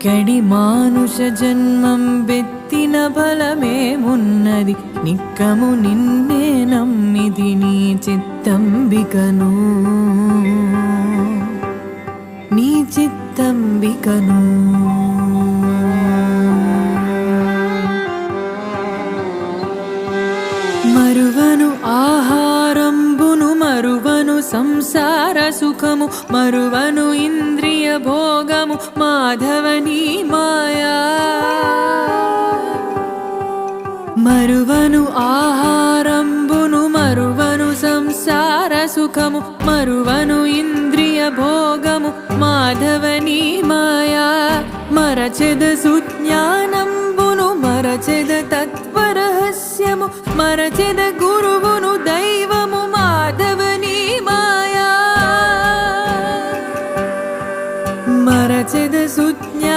ఇక్కడి మానుష జన్మం బెత్తిన బలమేమున్నది నిక్కము నిన్నే నమ్మిది నీ చిత్తంబికను. నీ చిత్తంబికను. మరువను ఆహారంబును మరువను సంసార సుఖము మరువను ఇంద్రియ భో భోగము మాధవని మాయా. మరువను ఆహారంబును మరువను సంసార సుఖము మరువను ఇంద్రియ భోగము మాధవని మాయా. మరచెద సుజ్ఞానంబును మరచెద తత్వరహస్యము మరచెద గురువును దైవ серці, де сутня.